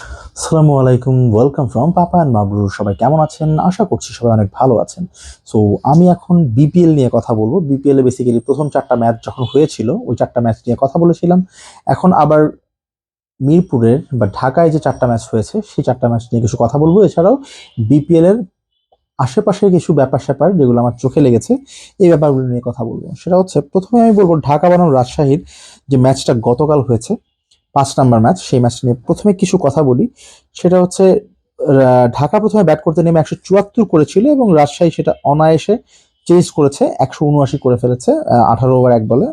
আসসালামু আলাইকুম welcome from papa and Mabrur সবাই কেমন আছেন? আশা করছি সবাই অনেক ভালো আছেন। সো আমি এখন বিপিএল নিয়ে কথা বলব। বিপিএল বেসিক্যালি প্রথম চারটা ম্যাচ যখন হয়েছিল, ওই চারটা ম্যাচ নিয়ে কথা বলেছিলাম। এখন আবার মিরপুরের বা ঢাকায় যে চারটা ম্যাচ হয়েছে, সেই চারটা ম্যাচ নিয়ে কিছু কথা বলব। এছাড়াও বিপিএল এর আশেপাশে কিছু ব্যাপার স্যাপার যেগুলো আমার চোখে লেগেছে, এই ব্যাপারগুলো নিয়ে কথা বলব। সেটা হচ্ছে, প্রথমে আমি বলব ঢাকা বনাম রাজশাহীর যে ম্যাচটা গতকাল হয়েছে পাঁচ নাম্বার ম্যাচ সেই ম্যাচটা নিয়ে প্রথমে কিছু কথা বলি। সেটা হচ্ছে ঢাকা প্রথমে ব্যাট করতে নেমে একশো চুয়াত্তর করেছিল এবং রাজশাহী সেটা অনায়াসে চেঞ্জ করেছে, একশো উনআশি করে ফেলেছে আঠারো ওভার এক বলে।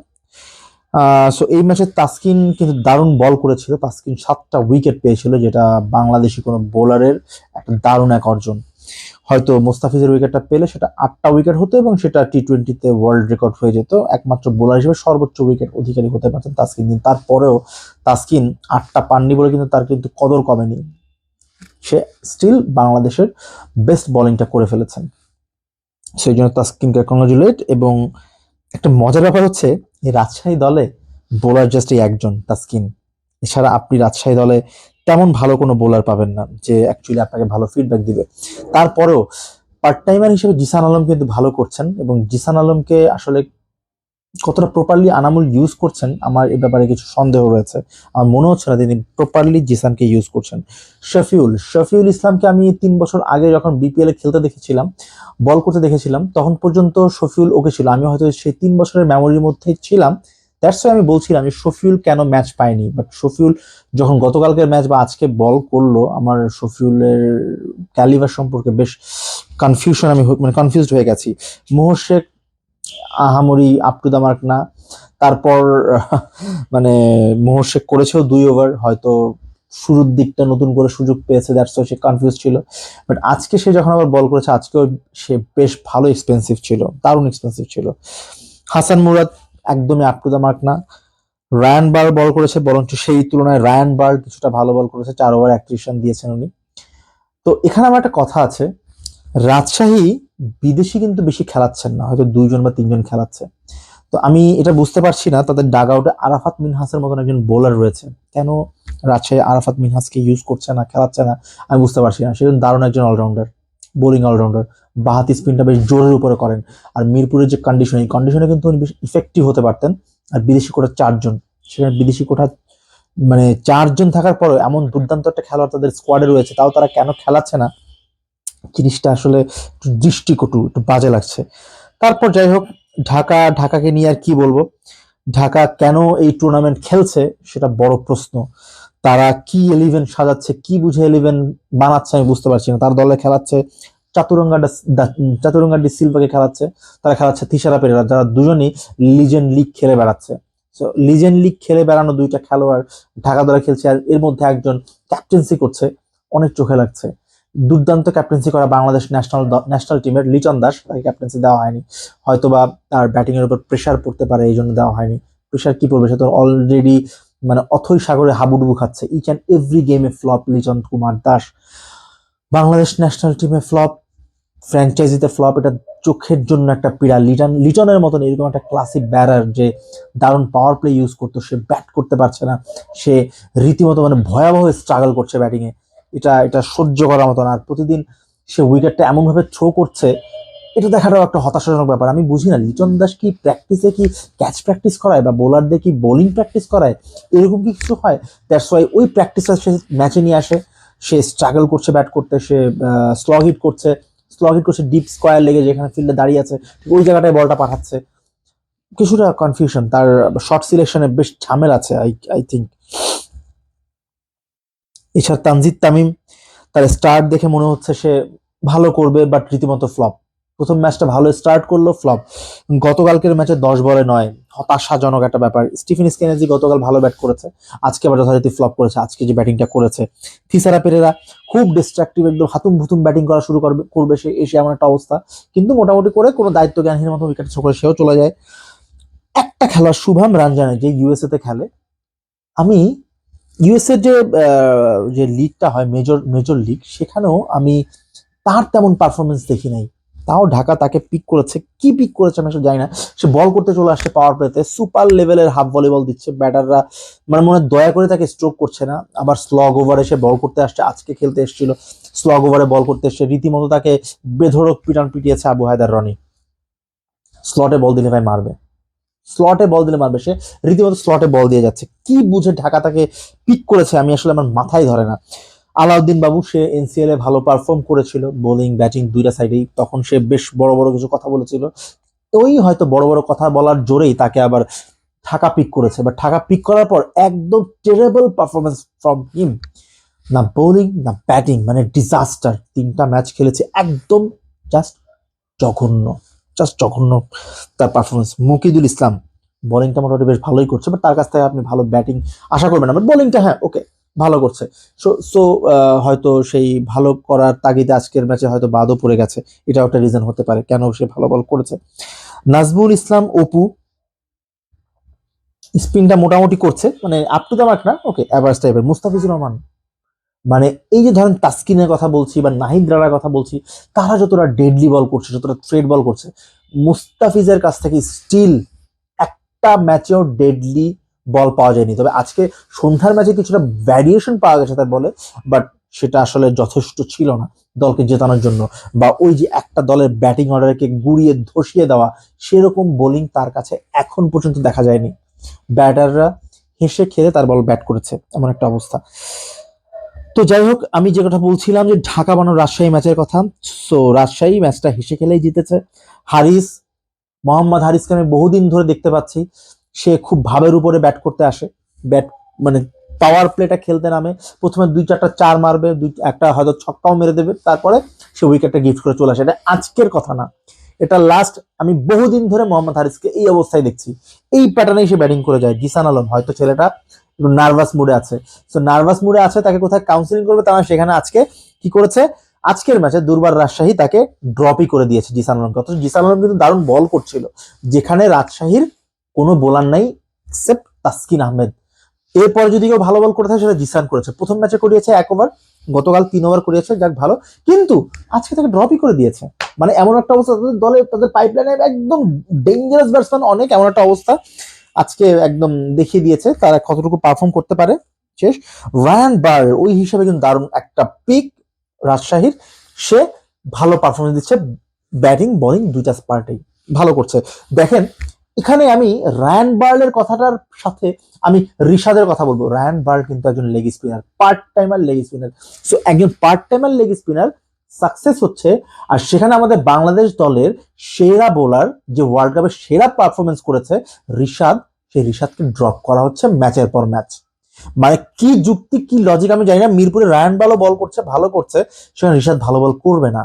সো এই ম্যাচে তাসকিন কিন্তু দারুণ বল করেছিল, তাসকিন সাতটা উইকেট পেয়েছিল, যেটা বাংলাদেশি কোনো বোলারের একটা দারুণ এক অর্জন। হয়তো মোস্তাফিজের উইকেটটা পেলে সেটা আটটা উইকেট হতো এবং সেটা টি টোয়েন্টিতে ওয়ার্ল্ড রেকর্ড হয়ে যেত। একমাত্র বোলার হিসেবে সর্বোচ্চ উইকেট অধিকারী হতে পারতেন তাসকিন কিন্তু তারপরেও তাসকিন আটটা পাননি বলে কিন্তু তার কিন্তু কদর কমেনি। সে স্টিল বাংলাদেশের বেস্ট বোলিংটা করে ফেলেছেন। সেই জন্য তাসকিনকে কংগ্রাচুলেট এবং একটা মজার ব্যাপার হচ্ছে, এই রাজশাহী দলে বোলার জাস্ট এই একজন, তাসকিন। এছাড়া আপনি রাজশাহী দলে তেমন ভালো কোনো বোলার পাবেন না যে অ্যাকচুয়ালি আপনাকে ভালো ফিডব্যাক দিবে। তারপরেও পার্ট টাইমার হিসেবে জিসান আলম কিন্তু ভালো করছেন এবং জিসান আলমকে আসলে কতটা প্রপারলি আনামুল ইউজ করছেন আমার এ ব্যাপারে কিছু সন্দেহ রয়েছে। আমার মনে হচ্ছে না তিনি প্রপারলি জিসানকে ইউজ করছেন। শফিউল শফিউল ইসলামকে আমি তিন বছর আগে যখন বিপিএল খেলতে দেখেছিলাম বল করতে দেখেছিলাম, তখন পর্যন্ত শফিউল ওকে ছিল। আমি হয়তো সেই তিন বছরের মেমোরির মধ্যে ছিলাম দ্যাটস আমি বলছিলাম যে শফিউল কেন ম্যাচ পায়নি। বাট শফিউল যখন গতকালকের ম্যাচ বা আজকে বল করল, আমার শফিউলের ক্যালিভার সম্পর্কে বেশ কনফিউশন আমি মানে কনফিউজড হয়ে গেছি। মোহর শেখ, আহামরি আপ টু দ্য মার্ক না। তারপর মানে মোহর শেখ করেছেও দুই ওভার হয়তো শুরুর দিকটা নতুন করে সুযোগ পেয়েছে দ্যাটস সে কনফিউজ ছিল। বাট আজকে সে যখন আবার বল করেছে, আজকেও সে বেশ ভালো এক্সপেন্সিভ ছিল, দারুণ এক্সপেন্সিভ ছিল। হাসান মুরাদ একদমই আপ টু দ্য মার্ক না। রায়ান বার বল করেছে, বরঞ্চ সেই তুলনায় রায়ান বার কিছুটা ভালো বল করেছে, চার ওভার একত্রিশ দিয়েছেন উনি। তো এখানে আমার একটা কথা আছে, রাজশাহী বিদেশি কিন্তু বেশি খেলাচ্ছেন না, হয়তো দুইজন বা তিনজন খেলাচ্ছে। তো আমি এটা বুঝতে পারছি না, তাদের ডাগ আউটে আরাফাত মিনহাসের মতন একজন বোলার রয়েছে। কেন রাজশাহী আরাফাত মিনহাসকে ইউজ করছে না, খেলাচ্ছে না? আমি বুঝতে পারছি না, সে কিন্তু দারুণ একজন অলরাউন্ডার বোলিং অলরাউন্ডার। বাহাতি স্পিনটা বেশ জোরের উপরে করেন। আর মিরপুরের যে কন্ডিশন এই কন্ডিশনে কিন্তু উনি বেশ ইফেক্টিভ হতে পারতেন। আর বিদেশি কোটা চারজন, সেখানে বিদেশি কোঠা মানে চারজন থাকার পরেও এমন দুর্দান্ত একটা খেলোয়াড় তাদের স্কোয়াডে রয়েছে, তাও তারা কেন খেলাচ্ছে না? জিনিসটা আসলে একটু দৃষ্টিকটু, একটু বাজে লাগছে। তারপর যাই হোক, ঢাকা, ঢাকাকে নিয়ে আর কি বলব? ঢাকা কেন এই টুর্নামেন্ট খেলছে, সেটা বড় প্রশ্ন। তারা কি এলিভেন সাজাচ্ছে, কি বুঝে এলিভেন বানাচ্ছে আমি বুঝতে পারছি না। তার দলে খেলাচ্ছে, চাতুরঙ্গা চাতুরঙ্গা ডি সিলভাকে খেলাচ্ছে, তারা খেলাচ্ছে তিসারা পেরেরা, যারা দুজনই লিজেন্ড লিগ খেলে বেড়াচ্ছে। সো লিজেন্ড লিগ খেলে বেড়ানো দুইটা খেলোয়াড় ঢাকা দলে খেলছে আর এর মধ্যে একজন ক্যাপ্টেন্সি করছে, অনেক চোখে লাগছে। দুর্দান্ত ক্যাপ্টেন্সি করা বাংলাদেশ ন্যাশনাল ন্যাশনাল টিমের লিটন দাস, তাকে ক্যাপ্টেন্সি দেওয়া হয়নি। হয়তোবা তার ব্যাটিংয়ের উপর প্রেশার পড়তে পারে এই জন্য দেওয়া হয়নি। প্রেশার কি পড়বে, সে তো অলরেডি মানে অথই সাগরে হাবুডুবু খাচ্ছে। ইচ অ্যান্ড এভরি গেমে ফ্লপ লিটন কুমার দাস বাংলাদেশ ন্যাশনাল টিমে ফ্লপ ফ্র্যাঞ্চাইজিতে ফ্লপ এটা চোখের জন্য একটা পীড়া। লিটন লিটনের মতন এরকম একটা ক্লাসিক ব্যারার যে দারুণ পাওয়ার প্লে ইউজ করতো, সে ব্যাট করতে পারছে না। সে রীতিমতো মানে ভয়াবহ স্ট্রাগল করছে ব্যাটিংয়ে এটা এটা সহ্য করার মতন। আর প্রতিদিন সে উইকেটটা এমনভাবে থ্রো করছে এটা দেখাটাও একটা হতাশাজনক ব্যাপার। আমি বুঝি না, লিটন দাস কি প্র্যাকটিসে কি ক্যাচ প্র্যাকটিস করায় বা বোলারদের কি বোলিং প্র্যাকটিস করায়? এরকম কি কিছু হয়? দ্যাটস ওয়াই ওই প্র্যাকটিসটা সে ম্যাচে নিয়ে আসে। সে স্ট্রাগল করছে ব্যাট করতে, সে স্লগ হিট করছে। স্লগ হিট করছে ডিপ স্কোয়ার লেগে যেখানে ফিল্ডে দাঁড়িয়ে আছে, ওই জায়গাটায় বলটা পাঠাচ্ছে। কিছুটা কনফিউশন তার শর্ট সিলেকশনে বেশ ঝামেল আছে আই আই থিঙ্ক এছাড়া তানজিদ তামিম, তার স্টার্ট দেখে মনে হচ্ছে সে ভালো করবে বাট রীতিমতো ফ্লপ প্রথম ম্যাচটা ভালো স্টার্ট করল ফ্লপ গতকালকের ম্যাচে দশ বলে নয়। হতাশাজনক একটা ব্যাপার। স্টিফেন স্কেনার্জি গতকাল ভালো ব্যাট করেছে। আজকে আবার যথারীতি ফ্লপ করেছে। আজকে যে ব্যাটিংটা করেছে। থিসারা পেরেরা খুব ডিস্ট্রাকটিভ একদম হাতুম ভুতুম ব্যাটিং করা শুরু করবে করবে সে এসে এমন একটা অবস্থা। কিন্তু মোটামুটি করে কোনো দায়িত্ব জ্ঞানহীন মতো উইকেট করে সেও চলে যায়। একটা খেলোয়াড় শুভম রানজানে, যে ইউএসএ তে খেলে, আমি ইউএসএ যে যে লিগটা হয় মেজর মেজর লিগ সেখানেও আমি তার তেমন পারফরমেন্স দেখি নাই। তাও ঢাকা তাকে পিক করেছে। কি পিক করেছে আমি আসলে জানি না। সে বল করতে চলে আসছে পাওয়ার প্লেতে সুপার লেভেলের হাফ ভলিবল দিচ্ছে। ব্যাটাররা মানে মনে দয়া করে তাকে স্ট্রোক করছে না। আবার স্লগ ওভারে সে বল করতে আসছে। আজকে খেলতে এসেছিল। স্লগ ওভারে বল করতে এসছে। রীতিমতো তাকে বেধরক পিটান পিটিয়েছে আবু হায়দার রনি। স্লটে বল দিলে ভাই মারবে। স্লটে বল দিলে মারবে সে। রীতিমতো স্লটে বল দিয়ে যাচ্ছে। কি বুঝে ঢাকা তাকে পিক করেছে আমি আসলে আমার মাথায় ধরে না। আলাউদ্দিন বাবু, সে এনসিএল এ ভালো পারফর্ম করেছিল বোলিং ব্যাটিং দুইটা সাইডেই তখন সে বেশ বড় বড় কিছু কথা বলেছিল। ওই হয়তো বড় বড় কথা বলার জোরেই তাকে আবার ঢাকা পিক করেছে। বা ঢাকা পিক করার পর একদম টেরেবল পারফরমেন্স ফ্রম হিম না বোলিং না ব্যাটিং মানে ডিজাস্টার তিনটা ম্যাচ খেলেছে, একদম জাস্ট জঘন্য। জাস্ট জঘন্য তার পারফরমেন্স মুকিদুল ইসলাম বোলিংটা মোটামুটি বেশ ভালোই করছে বাট তার কাছ থেকে আপনি ভালো ব্যাটিং আশা করবেন না। বোলিংটা হ্যাঁ ওকে ভালো করছে। সো সো হয়তো সেই ভালো করার তাগিদে আজকের ম্যাচে হয়তো বাদও পড়ে গেছে। এটাও একটা রিজন হতে পারে কেন সে ভালো বল করেছে। নাজমুল ইসলাম, অপু, স্পিনটা মোটামুটি করছে মানে আপ টু দ্য মার্ক না? ওকে অ্যাভারেজ টাইপের মুস্তাফিজুর রহমান মানে এই যে ধরেন তাসকিনের কথা বলছি বা নাহিদ রানার কথা বলছি, তারা যতটা ডেডলি বল করছে, যতটা থ্রেড বল করছে, মুস্তাফিজের কাছ থেকে স্টিল একটা ম্যাচেও ডেডলি বল পাওয়া যায়নি। তবে আজকে সন্ধ্যার ম্যাচে কিছুটা ভ্যারিয়েশন পাওয়া গেছে তার বলে বাট সেটা আসলে যথেষ্ট ছিল না দলকে জেতানোর জন্য। বা ওই যে একটা দলের ব্যাটিং অর্ডারকে গুড়িয়ে ধসিয়ে দেওয়া, সেরকম বোলিং তার কাছে এখন পর্যন্ত দেখা যায়নি। ব্যাটাররা হেসে খেলে তার বল ব্যাট করেছে, এমন একটা অবস্থা। তো যাই হোক, আমি যে কথা বলছিলাম যে ঢাকা বানানো রাজশাহী ম্যাচের কথা সো রাজশাহী ম্যাচটা হেসে খেলেই জিতেছে। হারিস, মোহাম্মদ হারিসকে আমি বহুদিন ধরে দেখতে পাচ্ছি। সে খুব ভাবের উপরে ব্যাট করতে আসে। ব্যাট মানে পাওয়ার প্লেটা খেলতে নামে। প্রথমে দুই চারটা চার মারবে, দুই একটা হয়তো ছক্কাও মেরে দেবে, তারপরে সে উইকেটটা গিফট করে চলে আসে। এটা আজকের কথা না। এটা লাস্ট আমি বহুদিন ধরে মোহাম্মদ হারিসকে এই অবস্থায় দেখছি। এই প্যাটার্নেই সে ব্যাটিং করে যায়, জিসান আলম। হয়তো ছেলেটা একটু নার্ভাস মুডে আছে। সো নার্ভাস মুডে আছে, তাকে কোথায় কাউন্সিলিং করবে তারা সেখানে আজকে কি করেছে? আজকের ম্যাচে দুর্বার রাজশাহী তাকে ড্রপই করে দিয়েছে জিসান আলমকে। অথচ জিসান আলম কিন্তু দারুণ বল করছিল। যেখানে রাজশাহীর কোনো বোলার নাই এক্সেপ্ট তাসকিন আহমেদ। এরপর যদি কেউ ভালো বল করে থাকে, সেটা জিসান করেছে। প্রথম ম্যাচে করিয়েছে এক ওভার গতকাল তিন ওভার করিয়েছে, যাক ভালো। কিন্তু আজকে তাকে ড্রপই করে দিয়েছে। মানে এমন একটা অবস্থা, তাদের দলে, তাদের পাইপলাইনে একদম ডেঞ্জারাস ব্যাটসম্যান অনেক, এমন একটা অবস্থা আজকে একদম দেখিয়ে দিয়েছে। তারা কতটুকু পারফর্ম করতে পারে, শেষ। রায়ান বার ওই হিসাবে কিন্তু দারুণ একটা পিক রাজশাহীর। সে ভালো পারফরমেন্স দিচ্ছে ব্যাটিং বোলিং দুইটা পার্টেই ভালো করছে। দেখেন এখানে আমি রায়ান বার্লের কথাটার সাথে আমি রিশাদের কথা বলব। রায়ান বার্ল কিন্তু একজন leg spinner part timer leg spinner so একজন part timer leg spinner success হচ্ছে, আর সেখানে আমাদের বাংলাদেশ দলের সেরা বোলার যে ওয়ার্ল্ড কাপে সেরা পারফরমেন্স করেছে রিশাদ, সেই রিশাদকে ড্রপ করা হচ্ছে ম্যাচের পর ম্যাচ মানে কি যুক্তি, কি লজিক আমি জানি না। মিরপুরে রায়ান ভালো বল করছে, ভালো করছে, সেখানে রিশাদ ভালো বল করবে না।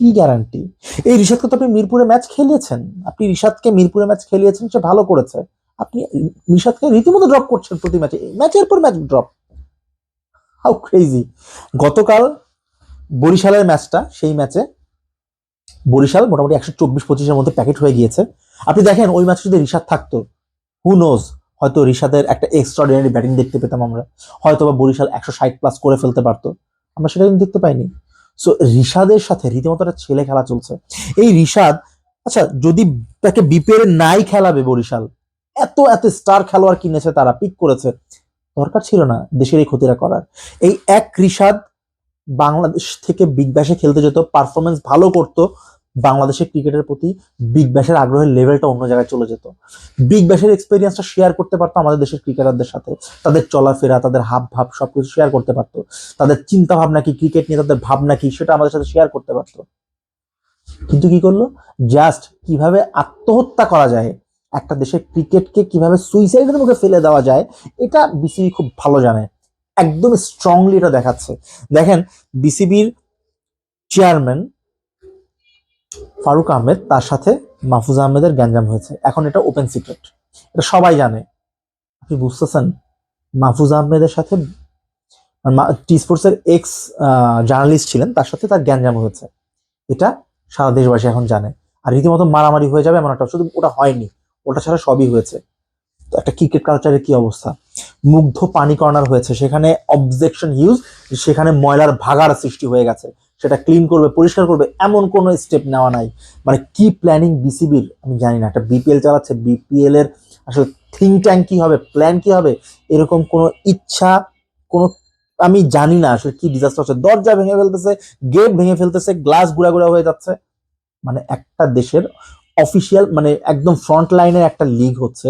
কি গ্যারান্টি এই রিশাদকে তো আপনি মিরপুরে ম্যাচ খেলিয়েছেন। আপনি রিশাদকে মিরপুরে ম্যাচ খেলিয়েছেন, সে ভালো করেছে। আপনি রিশাদকে রীতিমতো ড্রপ করছেন প্রতি ম্যাচে ম্যাচের পর ম্যাচ ড্রপ হাউ ক্রেজি গতকাল বরিশালের ম্যাচটা সেই ম্যাচে বরিশাল মোটামুটি একশো চব্বিশ পঁচিশের মধ্যে প্যাকেট হয়ে গিয়েছে। আপনি দেখেন, ওই ম্যাচে যদি রিশাদ থাকতো হু নোজ হয়তো রিশাদের একটা এক্সট্রাঅর্ডিনারি ব্যাটিং দেখতে পেতাম আমরা। হয়তো বা বরিশাল একশো ষাট প্লাস করে ফেলতে পারতো। আমরা সেটা কিন্তু দেখতে পাইনি। সো রিশাদের সাথে রীতিমতো একটা ছেলে খেলা চলছে। এই রিশাদ আচ্ছা যদি তাকে বিপিএল নাই খেলাবে বরিশাল, এত এত স্টার খেলোয়াড় কিনেছে তারা পিক করেছে, দরকার ছিল না দেশের এই ক্ষতিটা করার। এই এক রিশাদ বাংলাদেশ থেকে বিগ ব্যাশে খেলতে যেত পারফরমেন্স ভালো করত বাংলাদেশের ক্রিকেটের প্রতি বিগ ব্যাশের আগ্রহের লেভেলটা অন্য জায়গায় চলে যেত। বিগ ব্যাশের এক্সপিরিয়েন্সটা শেয়ার করতে পারতো আমাদের দেশের ক্রিকেটারদের সাথে। তাদের চলাফেরা, তাদের হাব ভাব সবকিছু শেয়ার করতে পারতো। তাদের চিন্তা ভাবনা কি ক্রিকেট নিয়ে তাদের ভাবনা কি, সেটা আমাদের সাথে শেয়ার করতে পারতো। কিন্তু কি করল? জাস্ট কীভাবে আত্মহত্যা করা যায়, একটা দেশের ক্রিকেটকে কীভাবে সুইসাইডের মুখে ফেলে দেওয়া যায়, এটা বিসিবি খুব ভালো জানে। একদম স্ট্রংলি এটা দেখাচ্ছে। দেখেন বিসিবির চেয়ারম্যান ফারুক আহমেদ তার সাথে মাহফুজ আহমেদের গ্যাঞ্জাম হয়েছে। এখন এটা ওপেন সিক্রেট এটা সবাই জানে। আপনি বুঝতেছেন? মাহফুজ আহমেদের সাথে টি স্পোর্টসের এক্স জার্নালিস্ট ছিলেন, তার সাথে তার গ্যাঞ্জাম হয়েছে। এটা সারা দেশবাসী এখন জানে। আর রীতিমতো মারামারি হয়ে যাবে এমন একটা শুধু ওটা হয়নি। ওটা ছাড়া সবই হয়েছে। তো একটা ক্রিকেট কালচারের কি অবস্থা? মুগ্ধ পানি কর্নার হয়েছে। সেখানে অবজেকশন হিউজ সেখানে ময়লার ভাগার সৃষ্টি হয়ে গেছে। সেটা ক্লিন করবে, পরিষ্কার করবে, এমন কোনো স্টেপ নেওয়া নাই। মানে কি প্ল্যানিং বিসিবির আমি জানি না। একটা বিপিএল চালাচ্ছে বিপিএল এর আসলে থিঙ্ক ট্যাঙ্ক কি হবে প্ল্যান কি হবে, এরকম কোনো ইচ্ছা, কোনো আমি জানি না আসলে কি ডিজাস্টার হচ্ছে। দরজা ভেঙে ফেলতেছে গেট ভেঙে ফেলতেছে গ্লাস গুড়া গুড়া হয়ে যাচ্ছে। মানে একটা দেশের অফিসিয়াল মানে একদম ফ্রন্ট লাইনের একটা লিগ হচ্ছে,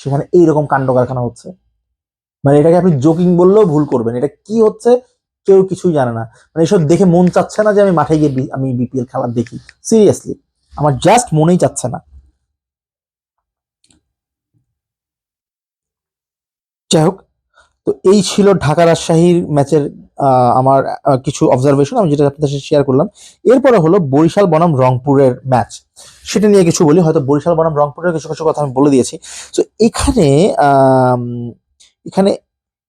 সেখানে এইরকম কাণ্ড কারখানা হচ্ছে। মানে এটাকে আপনি জোকিং বললেও ভুল করবেন। এটা কি হচ্ছে? কেউ কিছুই জানে না। মানে এসব দেখে মন চাচ্ছে না যে আমি মাঠে গিয়ে আমি বিপিএল খেলা দেখি। সিরিয়াসলি আমার জাস্ট মনেই চাচ্ছে না। যাই হোক, তো এই ছিল ঢাকা রাজশাহীর ম্যাচের আমার কিছু অবজারভেশন আমি যেটা আপনাদের সাথে শেয়ার করলাম। এরপরে হলো বরিশাল বনাম রংপুরের ম্যাচ। সেটা নিয়ে কিছু বলি, হয়তো বরিশাল বনাম রংপুরের কিছু কিছু কথা আমি বলে দিয়েছি। তো এখানে এখানে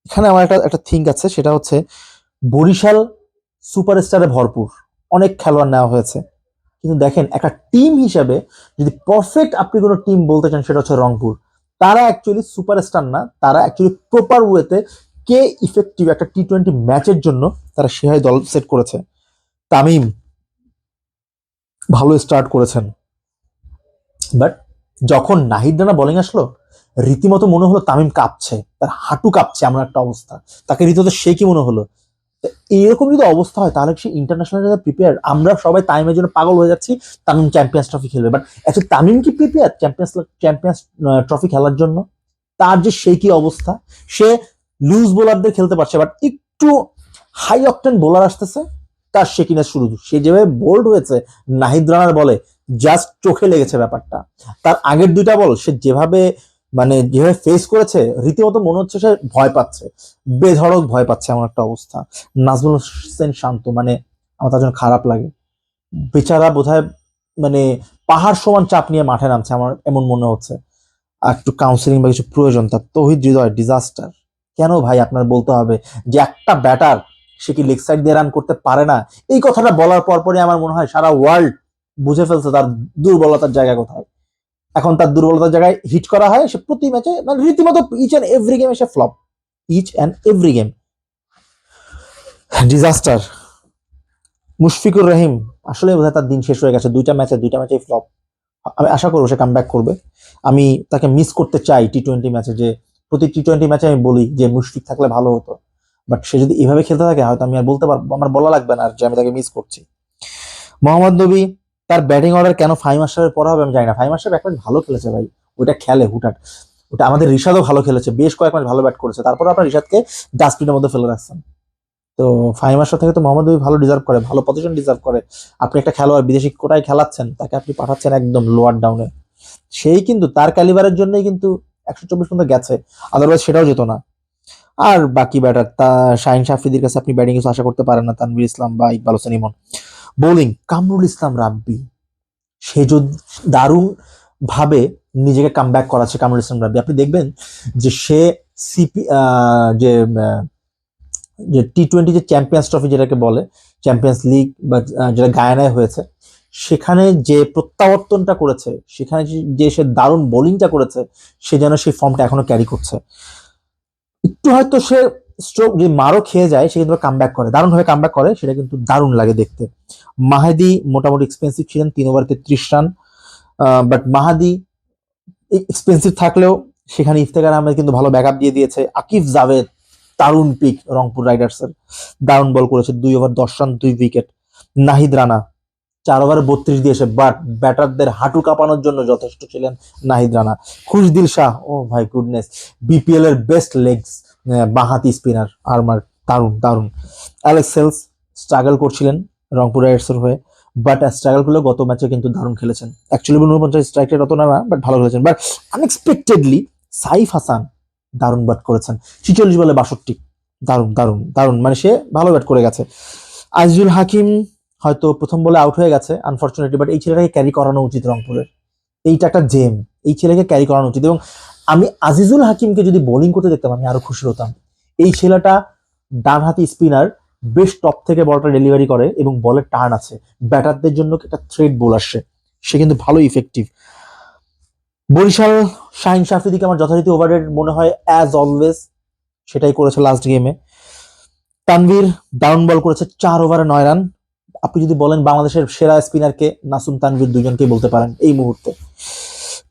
এখানে আমার একটা একটা থিঙ্ক আছে, সেটা হচ্ছে বরিশাল সুপারস্টারে ভরপুর। অনেক খেলোয়াড় নেওয়া হয়েছে। কিন্তু দেখেন, একটা টিম হিসাবে যদি পারফেক্ট আপনি কোনো টিম বলতে চান, সেটা হচ্ছে রংপুর। তারা অ্যাকচুয়ালি সুপারস্টার না, তারা অ্যাকচুয়ালি প্রপার ওয়েতে কে ইফেক্টিভ একটা টি টোয়েন্টি ম্যাচের জন্য তারা সেভাবে দল সেট করেছে। তামিম ভালো স্টার্ট করেছেন। বাট যখন নাহিদ রানা বোলিং আসলো, রীতিমতো মনে হলো তামিম কাঁপছে, তার হাঁটু কাঁপছে, এমন একটা অবস্থা। তাকে রীতিমতো সে কি মনে হলো? তো যদি অবস্থা হয়, তাহলে সে ইন্টারন্যাশনাল প্রিপেয়ার আমরা সবাই তামিমের জন্য পাগল হয়ে যাচ্ছি, তামিম চ্যাম্পিয়ন্স ট্রফি খেলবে। বাট অ্যাকচুয়ালি তামিম কি প্রিপেয়ার চ্যাম্পিয়ন্স চ্যাম্পিয়ন্স ট্রফি খেলার জন্য? তার যে সেই কি অবস্থা? সে লুজ বোলারদের খেলতে পারছে বাট একটু হাই অকটেন বোলার আসতেছে, তার সে কিনা শুরু। সে যেভাবে বোল্ড হয়েছে, নাহিদ রানার বলে জাস্ট চোখে লেগেছে ব্যাপারটা। তার আগের দুইটা বল, সে যেভাবে মানে যেভাবে ফেস করেছে, রীতিমতো মনে হচ্ছে সে ভয় পাচ্ছে। বেধড়ক ভয় পাচ্ছে এমন একটা অবস্থা। নাজমুল হোসেন শান্ত মানে আমার তার জন্য খারাপ লাগে। বেচারা বোধহয় মানে পাহাড় সমান চাপ নিয়ে মাঠে নামছে আমার এমন মনে হচ্ছে। আর একটু কাউন্সিলিং বা কিছু প্রয়োজন, তার তহিদ হৃদয় ডিজাস্টার কেন ভাই আপনার বলতে হবে যে একটা ব্যাটার সে কি লেগ সাইড দিয়ে রান করতে পারে না? এই কথাটা বলার পরপরই আমার মনে হয় সারা ওয়ার্ল্ড বুঝে ফেলছে তার দুর্বলতার জায়গা কোথায়। এখন তার দুর্বলতার জায়গায় হিট করা হয়, সে প্রতি ম্যাচে মানে রীতিমতো ইচ অ্যান্ড এভরি গেমে সে flop each and every game disaster Mushfiqur Rahim, আসলে বোধহয় তার দিন শেষ হয়ে গেছে। দুইটা ম্যাচে দুইটা ম্যাচেই ফ্লপ আমি আশা করব সে কাম করবে। আমি তাকে মিস করতে চাই টি টোয়েন্টি ম্যাচে যে, প্রতি টি টোয়েন্টি ম্যাচে আমি বলি যে, মুশফিক থাকলে ভালো হতো। বাট সে যদি এভাবে খেলতে থাকে, হয়তো আমি আর বলতে পারব আমার বলা লাগবে না আর যে, আমি তাকে মিস করছি। মোহাম্মদ নবী তার ব্যাটিং অর্ডার কেন ফাইভ মাস্টারের পরে হবে আমি জানি না। ফাইভ মাস্টার এক ভালো খেলেছে ভাই। ওইটা খেলে হুটাট ওটা আমাদের রিশাদও ভালো খেলেছে। বেশ কয়েক ম্যাচ ভালো ব্যাট করেছে। তারপর আপনার রিশাদকে ডাস্টবিনের মধ্যে ফেলে রাখছেন। তো ফাইভ থেকে তো মোহাম্মদ ভালো ডিজার্ভ করে, ভালো পজিশন ডিজার্ভ করে। আপনি একটা খেলোয়াড় বিদেশি কোটায় খেলাচ্ছেন, তাকে আপনি পাঠাচ্ছেন একদম লোয়ার ডাউনে সেই কিন্তু তার ক্যালিবারের জন্যই কিন্তু একশো চব্বিশ পর্যন্ত গেছে। আদারওয়াইজ সেটাও যেত না। আর বাকি ব্যাটার তা শাহিন শাফিদির কাছে আপনি ব্যাটিং কিছু আশা করতে পারেন না, তানভীর ইসলাম বা ইকবাল হোসেন ইমন। বোলিং কামরুল ইসলাম রাব্বি, সে যদি দারুণ ভাবে নিজেকে কাম ব্যাক করাচ্ছে কামরুল ইসলাম রাব্বি। আপনি দেখবেন যে সে সিপি যে যে টি টোয়েন্টি যে চ্যাম্পিয়ন্স ট্রফি যেটাকে বলে চ্যাম্পিয়ন্স লিগ বা যেটা গায়ানায় হয়েছে, সেখানে যে প্রত্যাবর্তনটা করেছে, সেখানে যে- যে সে দারুণ বোলিংটা করেছে, সে যেন সেই ফর্মটা এখনও ক্যারি করছে। একটু হয়তো সে স্ট্রোক যদি মারও খেয়ে যায়, সে কিন্তু কাম ব্যাক করে। দারুণ ভাবে কাম ব্যাক করে, সেটা কিন্তু দারুণ লাগে দেখতে। মাহাদি মোটামুটি এক্সপেন্সিভ ছিলেন, তিন ওভার তেত্রিশ রান বাট মাহাদি এক্সপেন্সিভ থাকলেও সেখানে ইফতেখার আহমেদ কিন্তু ভালো ব্যাকআপ দিয়ে দিয়েছে। আকিফ জাভেদ, দারুণ পিক রংপুর রাইডার্সের দারুণ বল করেছে, দুই ওভার দশ রান দুই উইকেট নাহিদ রানা, চার ওভারে বত্রিশ দিয়েছে বাট ব্যাটারদের হাঁটু কাঁপানোর জন্য যথেষ্ট ছিলেন নাহিদ রানা। খুশদিল শাহ ও ভাই গুডনেস বিপিএল এর বেস্ট লেগস বাহাতি স্পিনার আরমার দারুণ দারুণ। অ্যালেক্স সেলস স্ট্রাগল করছিলেন রংপুর রাইডার্সের হয়ে বাট স্ট্রাগল করলে গত ম্যাচে কিন্তু দারুণ খেলেছেন। অ্যাকচুয়ালি উনপঞ্চাশ স্ট্রাইক রেট অত না বাট ভালো খেলেছেন। বাট আনএক্সপেক্টেডলি সাইফ হাসান দারুণ ব্যাট করেছেন। ছিচল্লিশ বলে বাষট্টি। দারুণ দারুণ দারুণ। মানে সে ভালো ব্যাট করে গেছে। আজিজুল হাকিম হয়তো প্রথম বলে আউট হয়ে গেছে আনফর্চুনেটলি বাট এই ছেলেটাকে ক্যারি করানো উচিত রংপুরের। এইটা একটা জেম এই ছেলেকে ক্যারি করানো উচিত। এবং আমি আজিজুল হাকিমকে যদি বোলিং করতে দেখতাম, আমি আরও খুশি হতাম। এই ছেলেটা ডানহাতি স্পিনার বেশ টপ থেকে বলটা ডেলিভারি করে এবং বলের টার্ন আছে। ব্যাটারদের জন্য একটা থ্রেড বোলার সে। সে কিন্তু ভালো ইফেক্টিভ বরিশাল শাহিন শাফিদিকে আমার যথারীতি ওভারের মনে হয় অ্যাজ অলওয়েজ সেটাই করেছে লাস্ট গেমে তানভীর ডাউন বল করেছে, চার ওভারে নয় রান আপনি যদি বলেন বাংলাদেশের সেরা স্পিনারকে নাসুম তানভীর দুজনকেই বলতে পারেন এই মুহূর্তে।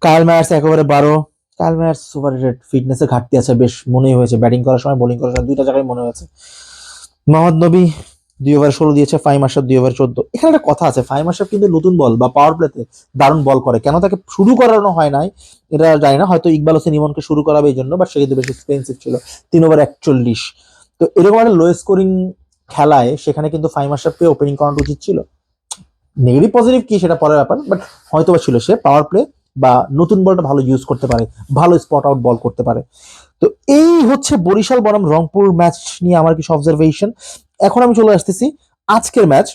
কার্ল ম্যায়ার্স একেবারে বারো। কার্ল ম্যায়ার্স সুপার ফিটনেসের ঘাটতি আছে, বেশ মনেই হয়েছে। ব্যাটিং করার সময় বোলিং করার সময় দুইটা জায়গায় মনে হয়েছে। মোহাম্মদ নবী দুই ওভার ষোলো দিয়েছে, ফাইম আশরাফ দুই ওভার চোদ্দ। এখানে একটা কথা আছে, ফাইম আশরাফ কিন্তু নতুন বল বা পাওয়ার প্লেতে দারুণ বল করে। কেন তাকে শুরু করানো হয় নাই, এটা জানি না, হয়তো ইকবাল হোসেন, ইমনকে শুরু করাবে এই জন্য বাট সে কিন্তু বেশ এক্সপেন্সিভ ছিল। তিন ওভার একচল্লিশ। তো এরকম একটা লো স্কোরিং খেলায় সেখানে কিন্তু ফাইম আশরাফকে ওপেনিং করানো উচিত ছিল। নেগেটিভ পজিটিভ কি সেটা পরের ব্যাপার বাট হয়তো বা ছিল সে পাওয়ার প্লে বা নতুন বলটা ভালো ইউজ করতে পারে, ভালো স্পট আউট বল করতে পারে। তো এই হচ্ছে বরিশাল বনাম রংপুর ম্যাচ নিয়ে আমার কিছু অবজারভেশন এখন আমি চলে আসতেছি আজকের match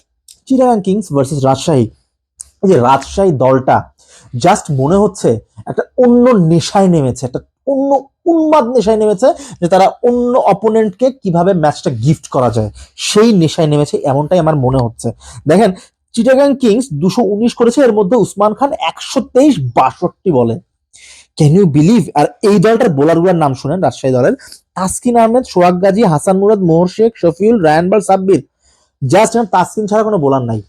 Chittagong kings versus Rajshahi এই যে রাজশাহী দলটা জাস্ট মনে হচ্ছে একটা অন্য নেশায় নেমেছে, একটা অন্য উন্মাদ নেশায় নেমেছে যে তারা অন্য অপোনেন্টকে কীভাবে ম্যাচটা গিফট করা যায়, সেই নেশায় নেমেছে এমনটাই আমার মনে হচ্ছে। দেখেন চিটাগাং কিংস দুশো উনিশ করেছে, এর মধ্যে উসমান খান একশো তেইশ বাষট্টি বলে। ক্যান ইউ বিলিভ আর এই দলটার বোলারগুলোর নাম শুনেন রাজশাহী দলের। Taskin Ahmed, Sohag Gazi, Hasan Murad, Mohor Sheikh, Shafiul Ryan Burl Sabbir. Just Taskin ছাড়া কোনো বোলার নাই।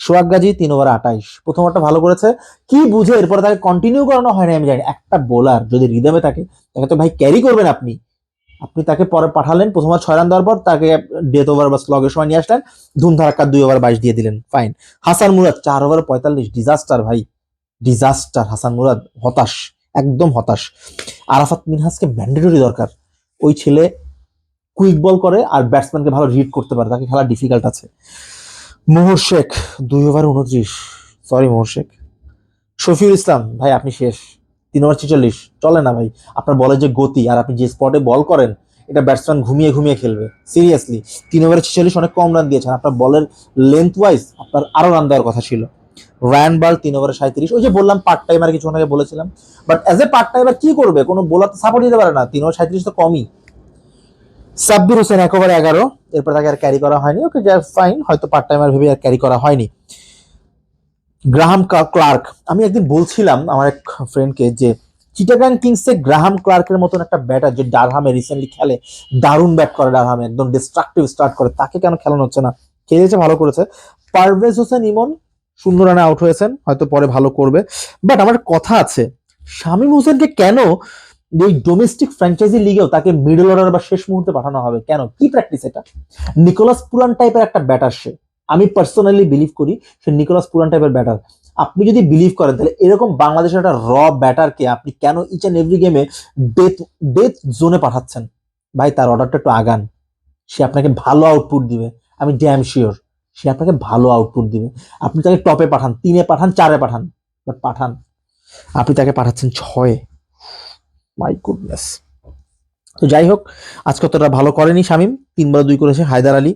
সোহাগ গাজী তিন ওভার আঠাইশ। প্রথম ওভারটা ভালো করেছে। কি বুঝে এরপরে তাকে কন্টিনিউ করানো হয় না আমি জানি একটা বোলার যদি রিদমে থাকে, তাকে তো ভাই ক্যারি করবেন আপনি। আপনি তাকে পরে পাঠালেন, প্রথম ছয় রান দেওয়ার পর তাকে ডেথ ওভার বা স্লগের সময় নিয়ে আসলেন ধুমধারাক্কা দুই ওভার বাইশ দিয়ে দিলেন ফাইন হাসান মুরাদ, চার ওভার পঁয়তাল্লিশ ডিজাস্টার ভাই ডিজাস্টার হাসান মুরাদ, হতাশ, একদম হতাশ। আরাফাত মিনহাসকে ম্যান্ডেটরি দরকার, ওই ছেলে কুইক বল করে আর ব্যাটসম্যানকে ভালো রিড করতে পারে, তাকে খেলা ডিফিকাল্ট আছে। মোহর শেখ, দুই ওভার উনত্রিশ সরি মোহর শেখ। শফিউল ইসলাম, ভাই আপনি শেষ। তিন ওভার ছেচল্লিশ। চলে না ভাই। আপনার বলে যে গতি, আর আপনি যে স্পটে বল করেন, এটা ব্যাটসম্যান ঘুমিয়ে ঘুমিয়ে খেলবে। সিরিয়াসলি তিন ওভারে ছেচল্লিশ অনেক কম রান দিয়েছেন। আপনার বলের লেন্থ ওয়াইজ আপনার আরও রান দেওয়ার কথা ছিল। রান বাল তিন ওভারে সাঁত্রিশ ওই যে বললাম পার্ট টাইমার কিছু আগে বলেছিলাম। But as a part timer কি করবে? কোনো বোলার সাপোর্ট দিতে পারে না। তিন ওভার সাঁত্রিশ তো কমই। সাব্বির হোসেন এক ওভার এগারো। এরপর তাকে আর ক্যারি করা হয়নি। ওকে যা ফাইন হয়তো পার্ট টাইমার ভেবে আর ক্যারি করা হয়নি। Graham Clarke. আমি একদিন বলছিলাম আমার এক ফ্রেন্ডকে যে চিটাগাং কিংসে গ্রাহাম ক্লার্কের মতন একটা ব্যাটার যে ডারহামে রিসেন্টলি খেলে, দারুণ ব্যাট করে ডারহামে, একদম ডিস্ট্রাকটিভ স্টার্ট করে, তাকে কেন খেলানো হচ্ছে না? খেলেছে ভালো করেছে। পারভেজ হোসেন ইমন শূন্য রানে আউট হয়েছেন, হয়তো পরে ভালো করবে। বাট আমার কথা আছে, শামীম হোসেনকে কেন এই ডোমেস্টিক ফ্র্যাঞ্চাইজি লিগেও তাকে মিডল অর্ডার বা শেষ মুহূর্তে পাঠানো হবে? কেন? কি প্র্যাকটিস এটা? নিকোলাস পুরান টাইপের একটা ব্যাটার সে। আমি পার্সোনালি বিলিভ করি সে নিকোলাস পুরান টাইপের ব্যাটার আপনি যদি বিলিভ করেন, তাহলে এরকম বাংলাদেশের একটা র ব্যাটারকে আপনি কেন ইচ অ্যান্ড এভরি গেমে ডেথ ডেথ জোনে পাঠাচ্ছেন? ভাই, তার অর্ডারটা একটু আগান। সে আপনাকে ভালো আউটপুট দিবে। আমি ড্যাম শিওর সে আপনাকে ভালো আউটপুট দিবে। আপনি তাকে টপে পাঠান, তিনে পাঠান, চারে পাঠান বাট পাঠান। আপনি তাকে পাঠাচ্ছেন ছয়ে। মাই গুডনেস তো যাই হোক, আজকে অতটা ভালো করেনি শামিম। তিন বলে দুই করেছে হায়দার আলী।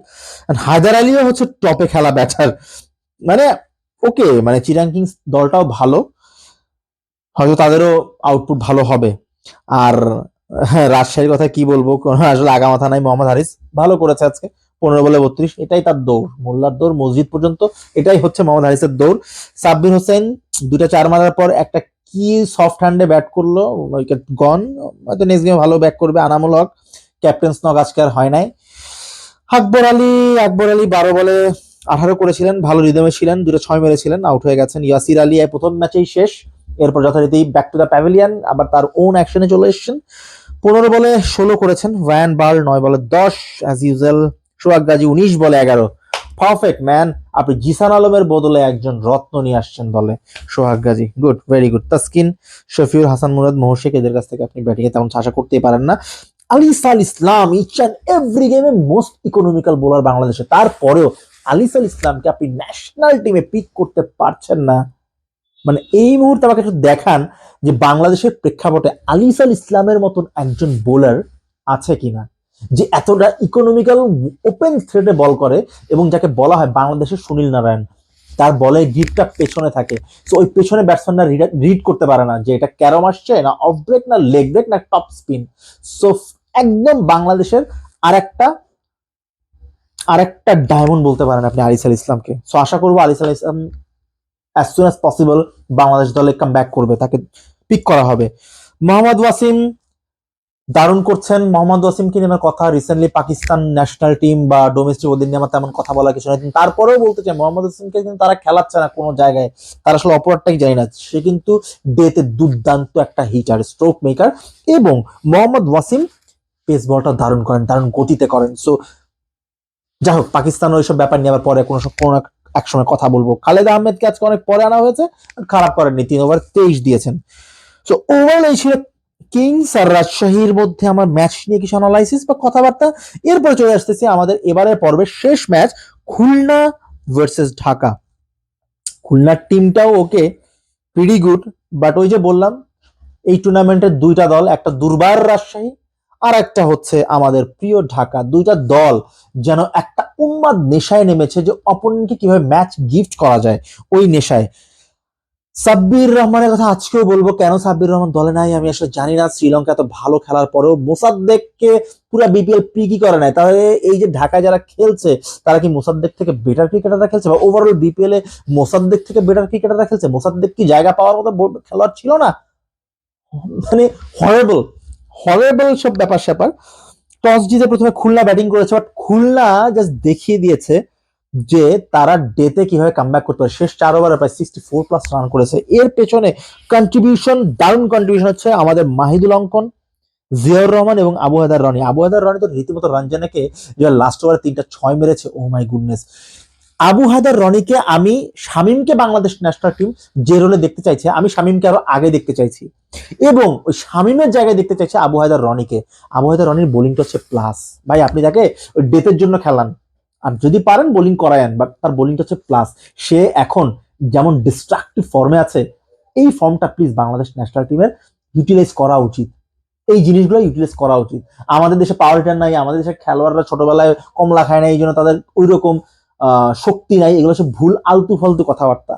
হায়দার আলীও হচ্ছে টপে খেলা ব্যাটার মানে ওকে মানে চিরাং কিংস দলটাও ভালো। হয়তো তাদেরও আউটপুট ভালো হবে। আর হ্যাঁ রাজশাহীর কথা কি বলব? আসলে আগা মাথা নাই মোহাম্মদ হারিস। ভালো করেছে আজকে। পনেরো বলে বত্রিশ। এটাই তার দৌড়। মোল্লার দৌড়, মসজিদ পর্যন্ত এটাই হচ্ছে মোহাম্মদ হারিসের দৌড়। সাব্বির হোসেন দুটা চার মারার পর একটা কি সফট হ্যান্ডে ব্যাট করল উইকেট গন হয়তো নেক্সট গেমে ভালো ব্যাক করবে আনামুল হক। ক্যাপ্টেন স্নগ আজকে আর হয় নাই। আকবর আলী আকবর আলী বারো বলে আঠারো করেছিলেন, ভালো রিদমে ছিলেন, দুটো ছয় মেরেছিলেন আউট হয়ে গেছেন ইয়াসির আলী। প্রথম ম্যাচেই শেষ। এরপর যথারীতি ব্যাক টু দ্য প্যাভিলিয়ান আবার তার ওন অ্যাকশনে চলে এসেছেন। পনেরো বলে ষোলো করেছেন ভ্যান বার্ল নয় বলে দশ। অ্যাজ ইউজুয়াল সোহাগ গাজী উনিশ বলে এগারো। পারফেক্ট ম্যান আপনি জিসান আলমের বদলে একজন রত্ন নিয়ে আসছেন দলে। Sohag Gazi good very good Taskin Shafiul Hasan Murad মোহশেক এদের কাছ থেকে আপনি ব্যাটিংয়ে তেমন আশা করতেই পারেন না। Alis Al Islam each and every গেমে মোস্ট ইকোনমিক্যাল বোলার বাংলাদেশে। তারপরেও আলিসাল ইসলামকে আপনি ন্যাশনাল টিমে পিক করতে পারছেন না। মানে এই মুহূর্তে আমাকে একটু দেখান যে বাংলাদেশের প্রেক্ষাপটে আলিসাল ইসলামের মতন একজন বোলার আছে কিনা। যে এতটা ইকোনমিক্যাল ওপেন থ্রেডে বল করে এবং যাকে বলা হয় বাংলাদেশের সুনীল নারায়ণ। তার বলে গ্রিপটা পেছনে থাকে। তো ওই পেছনে ব্যাটসম্যানরা রিড করতে পারে না যে এটা ক্যারম আসছে, না অফ ব্রেক না লেগ ব্রেক না টপ স্পিন সো একদম বাংলাদেশের আরেকটা আরেকটা ডায়মন্ড বলতে পারেন আপনি আলিস আল ইসলামকে। সো আশা করব Alis Al Islam as soon as possible Bangladesh দলে কাম ব্যাক করবে, তাকে পিক করা হবে। মোহাম্মদ ওয়াসিম দারুণ করছেন মোহাম্মদ ওয়াসিমকে আমার কথা? রিসেন্টলি পাকিস্তান ন্যাশনাল টিম বা ডোমেস্টিক ওদের নিয়ে আমার তেমন কথা বলা কিছু কিন্তু তারপরেও বলতে চাই, মোহাম্মদ ওয়াসিমকে কিন্তু তারা খেলাচ্ছে না কোনো জায়গায়। তারা আসলে অপরাধটাই জানি না। সে কিন্তু ডেতে দুর্দান্ত একটা হিটার স্ট্রোক মেকার এবং মোহাম্মদ ওয়াসিম পেস বলটা দারুণ করেন দারুণ গতিতে করেন। সো যাই হোক পাকিস্তান ওইসব ব্যাপার নিয়ে আবার পরে কোনো কোনো এক সময় কথা বলব। খালেদ আহমেদকে আজকে অনেক পরে আনা হয়েছে খারাপ করেননি। তিন ওভার তেইশ দিয়েছেন। সো ওভারঅল এই ছিল কিংস আর রাজশাহীর মধ্যে আমার ম্যাচ নিয়ে কিছু অ্যানালাইসিস বা কথাবার্তা? এরপরে চলে আসতেছি আমাদের এবারের পর্বের শেষ ম্যাচ খুলনা ভার্সেস ঢাকা। খুলনার টিমটাও ওকে প্রিটি গুড বাট ওই যে বললাম, এই টুর্নামেন্টের দুইটা দল, একটা দুর্বার রাজশাহী আর একটা হচ্ছে আমাদের প্রিয় ঢাকা। দুইটা দল যেন একটা উন্মাদ নেশায় নেমেছে যে অপোনেন্টকে কীভাবে ম্যাচ গিফট করা যায়। ওই নেশায়। সাব্বির রহমানের কথা আজকেও বলব, কেন সাব্বির রহমান দলে নাই আমি আসলে জানি না। শ্রীলঙ্কা এত ভালো খেলার পরেও মোসাদ্দেককে পুরো বিপিএল পিকি করে নাই। তাহলে এই যে ঢাকায় যারা খেলছে, তারা কি মোসাদ্দেক থেকে বেটার ক্রিকেটাররা খেলছে বা ওভারঅল বিপিএল এ মোসাদ্দেক থেকে বেটার ক্রিকেটাররা খেলছে? মোসাদ্দেক কি জায়গা পাওয়ার মতো খেলোয়াড় ছিল না? মানে হরেবল হরেবল সব ব্যাপার স্যাপার টস জিতে প্রথমে খুলনা ব্যাটিং করেছে বাট খুলনা জাস্ট দেখিয়ে দিয়েছে যে তারা ডেতে কীভাবে কামব্যাক করতে পারে, শেষ চার ওভারে প্রায় সিক্সটি ফোর প্লাস রান করেছে। এর পেছনে কন্ট্রিবিউশন দারুণ কন্ট্রিবিউশন হচ্ছে আমাদের মাহিদুল অঙ্কন, জিয়াউর রহমান এবং আবু হায়দার রনি। আবু হায়দার রনি তো রীতিমতো রঞ্জনাকে যে লাস্ট ওভারে তিনটা ছয় মেরেছে। Oh my goodness Abu Haider রনিকে আমি শামিমকে বাংলাদেশ ন্যাশনাল টিম যে রোলে দেখতে চাইছে, আমি শামিমকে আরও আগে দেখতে চাইছি। এবং ওই শামিমের জায়গায় দেখতে চাইছে আবু হায়দার রনিকে। আবু হায়দার রনির বোলিংটা হচ্ছে প্লাস ভাই, আপনি তাকে ডেথের জন্য খেলান। আর যদি পারেন বোলিং করায়েন বাট তার বোলিংটা হচ্ছে প্লাস সে এখন যেমন ডিস্ট্রাকটিভ ফর্মে আছে, এই ফর্মটা প্লিজ বাংলাদেশ ন্যাশনাল টিমের ইউটিলাইজ করা উচিত। এই জিনিসগুলো ইউটিলাইজ করা উচিত। আমাদের দেশে পাওয়ার হিটার নাই, আমাদের দেশে খেলোয়াড়রা ছোটবেলায় কমলা খায় না এই জন্য তাদের ওই রকম শক্তি নাই, এগুলো সব ভুল, আলতু ফালতু কথাবার্তা।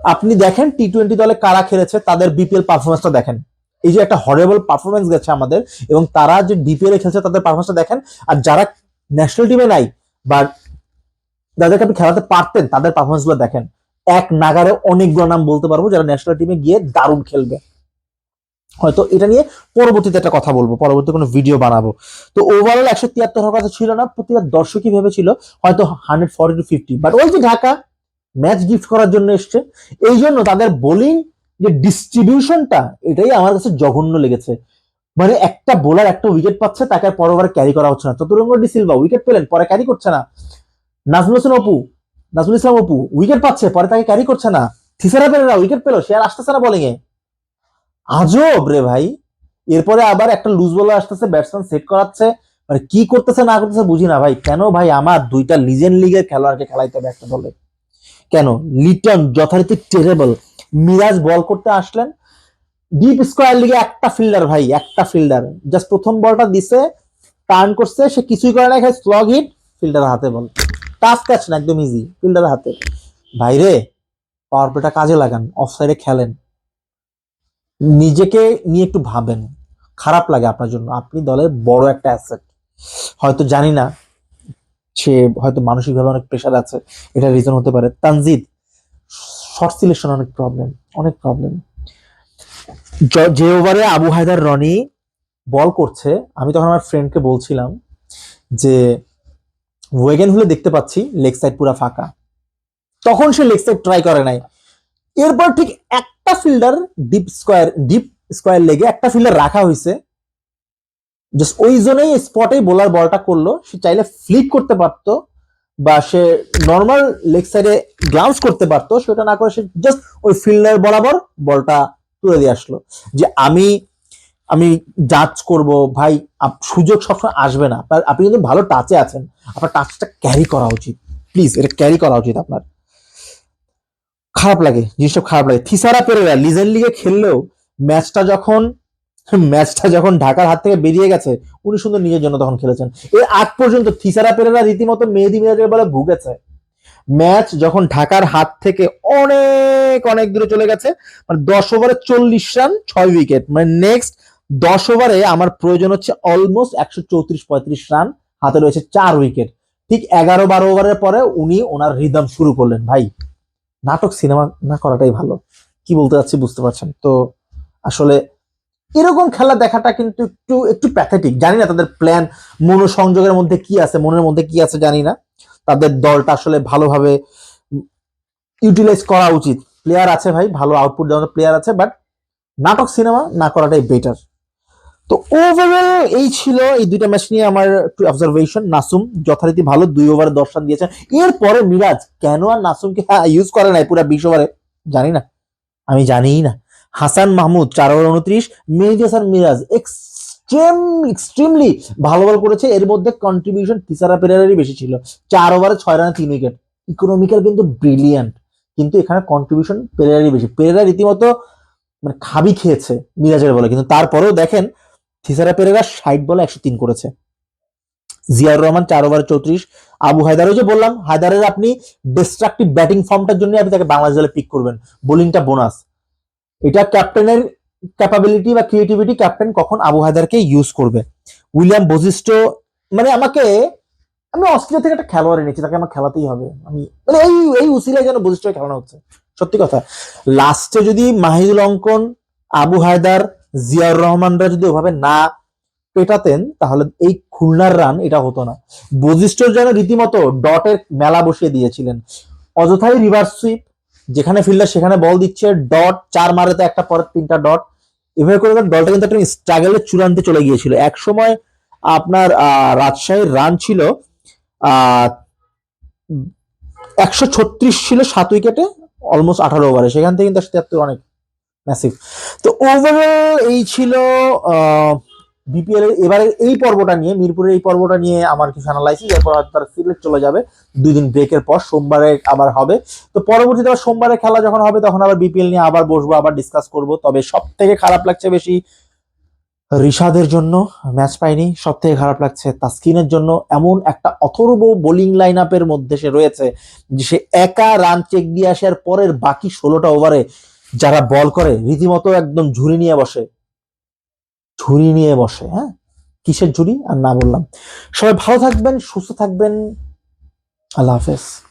আপনি দেখেন টি টোয়েন্টি দলে কারা খেলেছে, তাদের বিপিএল পারফরমেন্সটা দেখেন। এই যে একটা হরেবল পারফরমেন্স গেছে আমাদের, এবং তারা যে বিপিএল এ খেলছে, তাদের পারফরমেন্সটা দেখেন। আর যারা ন্যাশনাল টিমে নাই বা যাদেরকে আপনি খেলাতে পারতেন, তাদের পারফরমেন্সগুলো দেখেন। এক নাগারে অনেকগুলো নাম বলতে পারব যারা ন্যাশনাল টিমে গিয়ে দারুণ খেলবে। হয়তো এটা নিয়ে পরবর্তীতে একটা কথা বলব, পরবর্তী কোনো ভিডিও বানাবো। তো ওভারঅল একশো তিয়াত্তর হওয়ার কথা ছিল না, প্রতিটা দর্শকই ভেবেছিল হয়তো hundred forty to fifty but ওই যে ঢাকা ম্যাচ গিফট করার জন্য এসছে এই জন্য তাদের বোলিং যে ডিস্ট্রিবিউশনটা এটাই আমার কাছে জঘন্য লেগেছে। মানে একটা বোলার একটা উইকেট পাচ্ছে, তাকে আর পরের ওভারে ক্যারি করা হচ্ছে না। চতুরঙ্গ ডি সিলভা উইকেট পেলেন, পরে ক্যারি করছে না। নাজমুল হোসেন অপু, নাজমুল ইসলাম অপু উইকেট পাচ্ছে, পরে তাকে ক্যারি করছে না। থিসারা পেরেরা উইকেট পেল, সে আর আসতেছে না বোলিং এ। আজব রে ভাই। এরপরে আবার একটা লুজ বলার আসতেছে ব্যাটসম্যান সেট করাচ্ছে। মানে কি করতেছে, না করতেছে বুঝি না ভাই। কেন ভাই আমার দুইটা লিজেন্ড লিগের খেলোয়াড়কে খেলাইতে হবে একটা দলে? কেন? লিটন যথারীতি টেরেবল মিরাজ বল করতে আসলেন ডিপ স্কোয়ার লিগে একটা ফিল্ডার ভাই, একটা ফিল্ডার জাস্ট প্রথম বলটা দিছে টার্ন করছে, সে কিছুই করে না স্লগ হিট ফিল্ডার হাতে বল। টাফ ক্যাচ না, একদম ইজি ফিল্ডার হাতে। ভাইরে পাওয়ার প্লেটা কাজে লাগান অফ সাইডে খেলেন। নিজেকে নিয়ে একটু ভাবেন। খারাপ লাগে আপনার জন্য। আপনি দলের বড় একটা অ্যাসেট হয়তো জানি না, সে হয়তো মানসিকভাবে অনেক প্রেশার আছে। এটা রিজন হতে পারে। তানজিদ শর্ট সিলেকশন অনেক প্রবলেম অনেক প্রবলেম যে ওভারে আবু হায়দার রনি বল করছে, আমি তখন আমার ফ্রেন্ডকে বলছিলাম যে ওয়েগেন হলে দেখতে পাচ্ছি লেগ সাইড পুরা ফাঁকা। তখন সে লেগ সাইড ট্রাই করে নাই। এরপর ঠিক একটা fielder deep square deep square লেগে একটা ফিল্ডার রাখা হয়েছে জাস্ট ওই জন্যই স্পটেই বোলার বলটা করল। সে চাইলে ফ্লিপ করতে পারতো বা সে নর্মাল লেগ সাইডে গ্লান্স করতে পারতো। সেটা না করে সে জাস্ট ওই ফিল্ডার বরাবর বলটা তুলে দিয়ে আসলো যে আমি আমি জাজ করব, ভাই সুযোগ সবসময় আসবে না। আপনি কিন্তু ভালো টাচে আছেন, আপনার টাচটা ক্যারি করা উচিত। প্লিজ এটা ক্যারি করা উচিত আপনার। খারাপ লাগে, জিনিসটা খারাপ লাগে। থিসারা পেরেরা লিজেন্ড লিগে খেললেও ম্যাচটা যখন ম্যাচটা যখন ঢাকার হাত থেকে বেরিয়ে গেছে, উনি সুন্দর নিজের জন্য তখন খেলেছেন। এর আগ পর্যন্ত থিসারা পেরেরা রীতিমতো মেহেদি মিরাজের বলে ভুগেছে। ম্যাচ যখন ঢাকার হাত থেকে অনেক অনেক দূরে চলে গেছে মানে দশ ওভারে চল্লিশ রান, ছয় উইকেট। মানে নেক্সট দশ ওভারে আমার প্রয়োজন হচ্ছে অলমোস্ট একশো চৌত্রিশ, পঁয়ত্রিশ রান, হাতে রয়েছে চার উইকেট। ঠিক এগারো, বারো ওভারের পরে উনি ওনার রিদম শুরু করলেন। ভাই, নাটক, সিনেমা না করাটাই ভালো। কি বলতে চাচ্ছি বুঝতে পারছেন? তো আসলে এরকম খেলা দেখাটা কিন্তু একটু একটু প্যাথেটিক জানি না তাদের প্ল্যান মনোসংযোগের মধ্যে কি আছে, মনের মধ্যে কি আছে জানি না। তাদের দলটা আসলে ভালোভাবে ইউটিলাইজ করা উচিত। প্লেয়ার আছে ভাই, ভালো আউটপুট দেওয়ার প্লেয়ার আছে বাট নাটক সিনেমা না করাটাই বেটার তো ওভারঅল এই ছিল এই দুইটা ম্যাচ নিয়ে আমার একটু অবজারভেশন নাসুম যথারীতি ভালো, দুই ওভারে দশ রান দিয়েছেন। এরপরে মিরাজ, কেন আর নাসুমকে ইউজ করে নাই পুরো বিশ ওভারে জানি না। আমি জানিই না। হাসান মাহমুদ, চার ওভার উনত্রিশ। মেহেদি হাসান মিরাজ এক্সট্রিম এক্সট্রিমলি ভালো বল করেছে। এর মধ্যে কন্ট্রিবিউশন তিসারা পেরারেরই বেশি ছিল। চার ওভারে ছয় রানে তিন উইকেট ইকোনমিক্যাল কিন্তু ব্রিলিয়ান্ট কিন্তু এখানে কন্ট্রিবিউশন পেরেরারই বেশি। পেরেরা রীতিমতো মানে খাবি খেয়েছে মিরাজের বলে। কিন্তু তারপরেও দেখেন থিসারা পেরেরা ষাট বলে একশো তিন করেছে। জিয়াউর রহমান চার ওভার চৌত্রিশ। আবু হায়দারও যে বললাম, হায়দারের আপনি ডিস্ট্রাকটিভ ব্যাটিং ফর্মটার জন্য আপনি তাকে বাংলাদেশ দলে পিক করবেন। বোলিংটা বোনাস এটা ক্যাপ্টেনের ক্যাপাবিলিটি বা ক্রিয়েটিভিটি ক্যাপ্টেন কখন আবু হায়দারকে ইউজ করবে? উইলিয়াম বজিস্ট মানে আমাকে, আমি অস্ট্রেলিয়া থেকে একটা খেলোয়াড় এনেছি, তাকে আমার খেলাতেই হবে। আমি মানে এই এই উসিলায় যেন বজিষ্ঠ খেলানো হচ্ছে, সত্যি কথা। লাস্টে যদি মাহিদুল অঙ্কন, আবু হায়দার, জিয়াউর রহমানরা যদি ওভাবে না পেটাতেন, তাহলে এই খুলনার রান এটা হতো না। বজিষ্ঠর যেন রীতিমতো ডটের মেলা বসিয়ে দিয়েছিলেন। অযথাই রিভার্স সুইপ যেখানে ফিল্ডার সেখানে বল দিচ্ছে ডট চার মারেতে একটা পরের তিনটা ডট এভাবে করে দলটা কিন্তু একটা স্ট্রাগলের চূড়ান্তে চলে গিয়েছিল। এক সময় আপনার রাজশাহীর রান ছিল একশো ছত্রিশ ছিল সাত উইকেটে অলমোস্ট আঠারো ওভারে সেখান থেকে কিন্তু তিয়াত্তর অনেক ম্যাসিভ তো ওভারঅল এই ছিল বিপিএল এর এবারে এই পর্বটা নিয়ে, মিরপুরের এই পর্বটা নিয়ে আমার কিছু অ্যানালাইসিস এরপর হয়তো তারা সিলেক্ট চলে যাবে দুই দিন ব্রেকের পর, সোমবারে আবার হবে। তো পরবর্তীতে আবার সোমবারে খেলা যখন হবে, তখন আবার বিপিএল নিয়ে আবার বসবো, আবার ডিসকাস করব। তবে সব থেকে খারাপ লাগছে বেশি রিশাদের জন্য ম্যাচ পায়নি। সব থেকে খারাপ লাগছে তাসকিনের জন্য। এমন একটা অথর্ব বোলিং লাইন আপের মধ্যে সে রয়েছে, যে সে একা রান চেক দিয়ে আসার পরের বাকি ষোলোটা ওভারে যারা বল করে, রীতিমতো একদম ঝুড়ি নিয়ে বসে। ঝুড়ি নিয়ে বসে হ্যাঁ? কিসের ঝুড়ি? আর না বললাম। সবাই ভালো থাকবেন, সুস্থ থাকবেন। আল্লাহ হাফেজ।